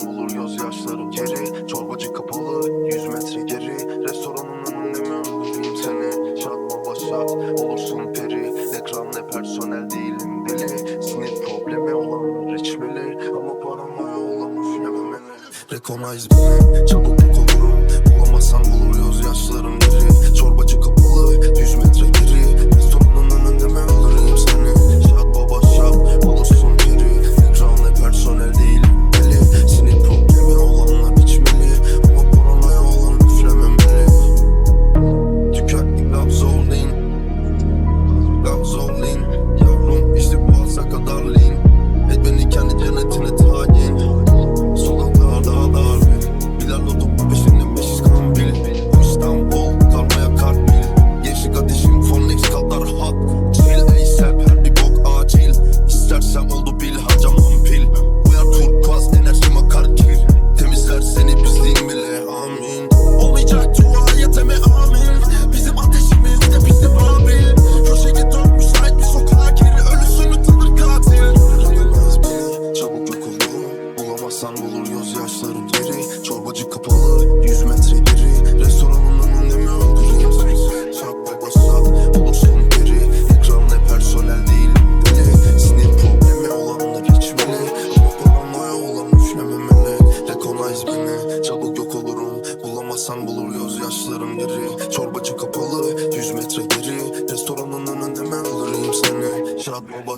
Hemen bulur gözyaşların geri. Çorbacı kapalı 100 metre geri. Restoranın önünde mi öldüreyim seni? Şatma başak olursun peri. Ekran ne personel değilim deli Sinir problemi olanlar içmeli. Ama paranoya olan üflememeli. Recognize beni çabuk bu bulurum Bulamazsan bulur gözyaşların geri. Çorbacı kapalı Bulamazsan bulur gözyaşlarım geri Çorbacı kapalı 100 metre geri Restoranın önünde mi öldüreyim seni Çak baba sat olursun geri Ekran ne personel değilim deli Sinir problemi olanlar içmeli. Ama paranoya olan üflememeli Recognize beni çabuk yok olurum. Bulamazsan bulur gözyaşlarım geri Çorbacı kapalı 100 metre geri Restoranın önünde mi öldüreyim seni. Şat baba